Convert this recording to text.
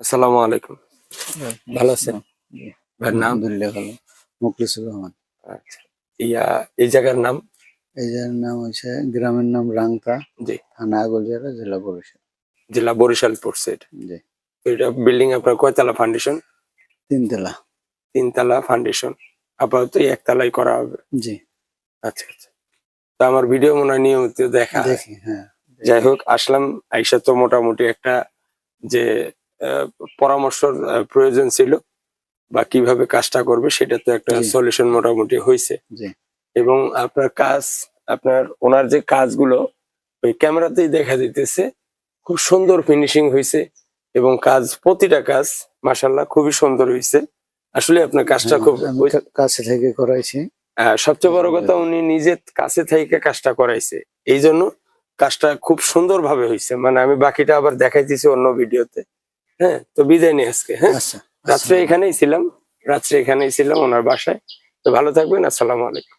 আসসালামু আলাইকুম। ভালো আছেন? নাম? আলহামদুলিল্লাহ ভালো। মুখলিসুর রহমান। আচ্ছা। ইয়া এই জায়গার নাম? এই জায়গার নাম হচ্ছে গ্রামের নাম জি। থানা জেলা বরিশাল। জেলা বরিশাল পড়ছে এটা জি। এটা বিল্ডিং আপনার কয়তলা ফাউন্ডেশন? তিনতলা। তিনতলা ফাউন্ডেশন। আপাতত একতলাই করা হবে। জি। আচ্ছা আচ্ছা। তো আমার ভিডিও মনে হয় নিয়মিত দেখা দেখি হ্যাঁ। যাই হোক আসলাম আইসা তো মোটামুটি একটা যে পরামর্শর প্রয়োজন ছিল বা কীভাবে কাজটা করবে সেটা তো একটা সলিউশন মোটামুটি হয়েছে এবং আপনার কাজ আপনার ওনার যে কাজগুলো ওই ক্যামেরাতেই দেখা দিতেছে খুব সুন্দর ফিনিশিং হয়েছে এবং কাজ প্রতিটা কাজ মাসাল্লাহ খুবই সুন্দর হয়েছে আসলে আপনার কাজটা হ্যাঁ, খুব কাছে থেকে করাইছে। সবচেয়ে বড় কথা উনি নিজে কাছে থেকে কাজটা করাইছে। এই জন্য কাজটা খুব সুন্দর ভাবে হয়েছে মানে আমি বাকিটা আবার দেখাইতেছি অন্য ভিডিওতে। হ্যাঁ তো বিদায় নিয়ে আজকে হ্যাঁ? আচ্ছা রাত্রে এখানেই ছিলাম রাত্রে এখানেই ছিলাম ওনার বাসায়। তো ভালো থাকবেন আসসালামু আলাইকুম।